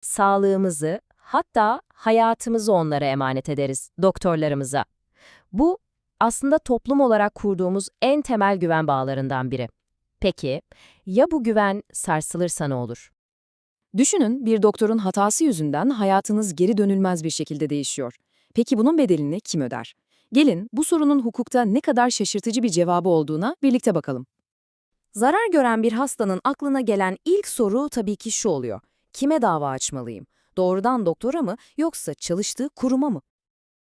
sağlığımızı, hatta hayatımızı onlara emanet ederiz, doktorlarımıza. Bu aslında toplum olarak kurduğumuz en temel güven bağlarından biri. Peki, ya bu güven sarsılırsa ne olur? Düşünün bir doktorun hatası yüzünden hayatınız geri dönülmez bir şekilde değişiyor. Peki bunun bedelini kim öder? Gelin bu sorunun hukukta ne kadar şaşırtıcı bir cevabı olduğuna birlikte bakalım. Zarar gören bir hastanın aklına gelen ilk soru tabii ki şu oluyor. Kime dava açmalıyım? Doğrudan doktora mı yoksa çalıştığı kuruma mı?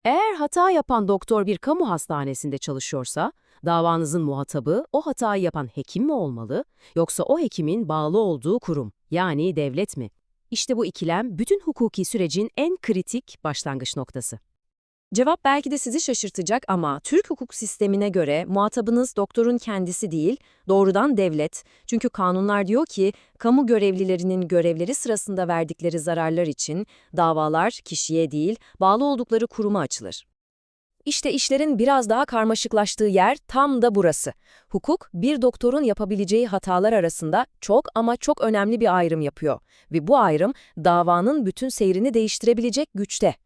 Eğer hata yapan doktor bir kamu hastanesinde çalışıyorsa, davanızın muhatabı o hatayı yapan hekim mi olmalı, yoksa o hekimin bağlı olduğu kurum, yani devlet mi? İşte bu ikilem bütün hukuki sürecin en kritik başlangıç noktası. Cevap belki de sizi şaşırtacak ama Türk hukuk sistemine göre muhatabınız doktorun kendisi değil, doğrudan devlet. Çünkü kanunlar diyor ki, kamu görevlilerinin görevleri sırasında verdikleri zararlar için davalar kişiye değil, bağlı oldukları kuruma açılır. İşte işlerin biraz daha karmaşıklaştığı yer tam da burası. Hukuk, bir doktorun yapabileceği hatalar arasında çok ama çok önemli bir ayrım yapıyor. Ve bu ayrım davanın bütün seyrini değiştirebilecek güçte.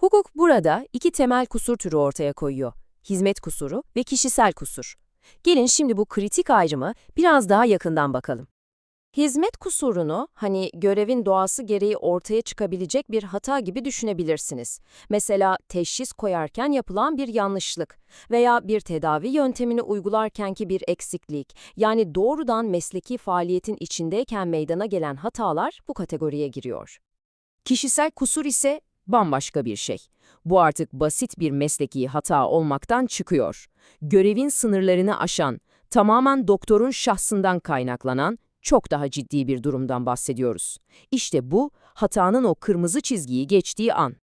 Hukuk burada iki temel kusur türü ortaya koyuyor. Hizmet kusuru ve kişisel kusur. Gelin şimdi bu kritik ayrımı biraz daha yakından bakalım. Hizmet kusurunu, hani görevin doğası gereği ortaya çıkabilecek bir hata gibi düşünebilirsiniz. Mesela teşhis koyarken yapılan bir yanlışlık veya bir tedavi yöntemini uygularkenki bir eksiklik, yani doğrudan mesleki faaliyetin içindeyken meydana gelen hatalar bu kategoriye giriyor. Kişisel kusur ise bambaşka bir şey. Bu artık basit bir mesleki hata olmaktan çıkıyor. Görevin sınırlarını aşan, tamamen doktorun şahsından kaynaklanan çok daha ciddi bir durumdan bahsediyoruz. İşte bu, hatanın o kırmızı çizgiyi geçtiği an.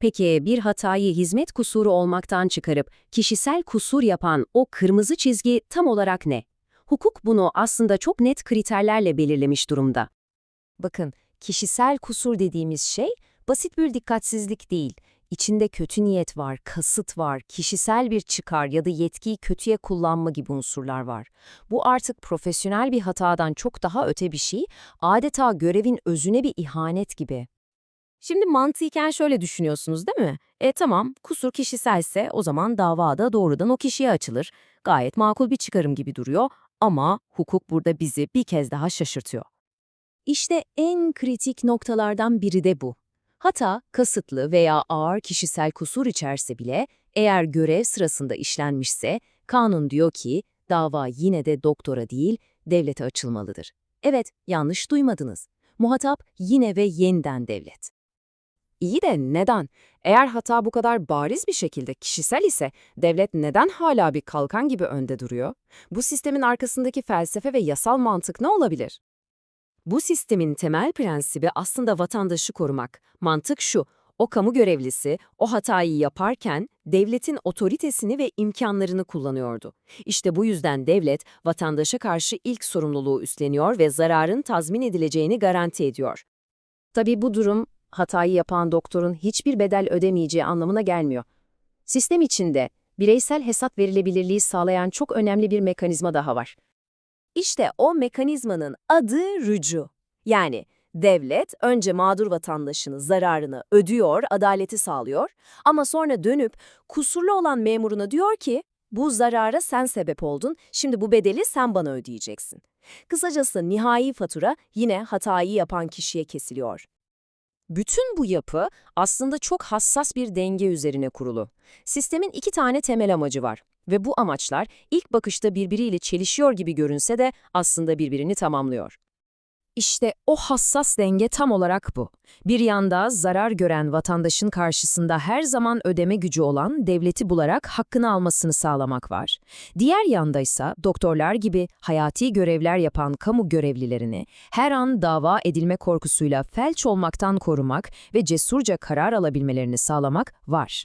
Peki bir hatayı hizmet kusuru olmaktan çıkarıp kişisel kusur yapan o kırmızı çizgi tam olarak ne? Hukuk bunu aslında çok net kriterlerle belirlemiş durumda. Bakın, kişisel kusur dediğimiz şey basit bir dikkatsizlik değil. İçinde kötü niyet var, kasıt var, kişisel bir çıkar ya da yetkiyi kötüye kullanma gibi unsurlar var. Bu artık profesyonel bir hatadan çok daha öte bir şey, adeta görevin özüne bir ihanet gibi. Şimdi mantıken şöyle düşünüyorsunuz değil mi? E tamam, kusur kişiselse o zaman davada doğrudan o kişiye açılır. Gayet makul bir çıkarım gibi duruyor ama hukuk burada bizi bir kez daha şaşırtıyor. İşte en kritik noktalardan biri de bu. Hata, kasıtlı veya ağır kişisel kusur içerse bile eğer görev sırasında işlenmişse kanun diyor ki dava yine de doktora değil devlete açılmalıdır. Evet, yanlış duymadınız. Muhatap yine ve yeniden devlet. İyi de neden? Eğer hata bu kadar bariz bir şekilde kişisel ise devlet neden hala bir kalkan gibi önde duruyor? Bu sistemin arkasındaki felsefe ve yasal mantık ne olabilir? Bu sistemin temel prensibi aslında vatandaşı korumak. Mantık şu, o kamu görevlisi o hatayı yaparken devletin otoritesini ve imkanlarını kullanıyordu. İşte bu yüzden devlet vatandaşa karşı ilk sorumluluğu üstleniyor ve zararın tazmin edileceğini garanti ediyor. Tabii bu durum hatayı yapan doktorun hiçbir bedel ödemeyeceği anlamına gelmiyor. Sistem içinde bireysel hesap verilebilirliği sağlayan çok önemli bir mekanizma daha var. İşte o mekanizmanın adı rücu. Yani devlet önce mağdur vatandaşının zararını ödüyor, adaleti sağlıyor ama sonra dönüp kusurlu olan memuruna diyor ki bu zarara sen sebep oldun, şimdi bu bedeli sen bana ödeyeceksin. Kısacası nihai fatura yine hatayı yapan kişiye kesiliyor. Bütün bu yapı aslında çok hassas bir denge üzerine kurulu. Sistemin iki tane temel amacı var ve bu amaçlar ilk bakışta birbiriyle çelişiyor gibi görünse de aslında birbirini tamamlıyor. İşte o hassas denge tam olarak bu. Bir yanda zarar gören vatandaşın karşısında her zaman ödeme gücü olan devleti bularak hakkını almasını sağlamak var. Diğer yanda ise doktorlar gibi hayati görevler yapan kamu görevlilerini her an dava edilme korkusuyla felç olmaktan korumak ve cesurca karar alabilmelerini sağlamak var.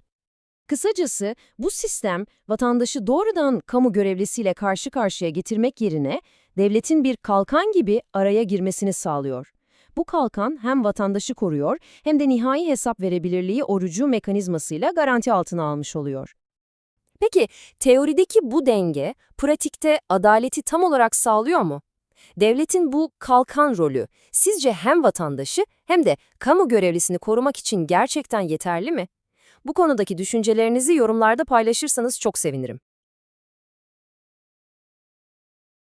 Kısacası bu sistem vatandaşı doğrudan kamu görevlisiyle karşı karşıya getirmek yerine devletin bir kalkan gibi araya girmesini sağlıyor. Bu kalkan hem vatandaşı koruyor hem de nihai hesap verebilirliği orucu mekanizmasıyla garanti altına almış oluyor. Peki teorideki bu denge pratikte adaleti tam olarak sağlıyor mu? Devletin bu kalkan rolü sizce hem vatandaşı hem de kamu görevlisini korumak için gerçekten yeterli mi? Bu konudaki düşüncelerinizi yorumlarda paylaşırsanız çok sevinirim.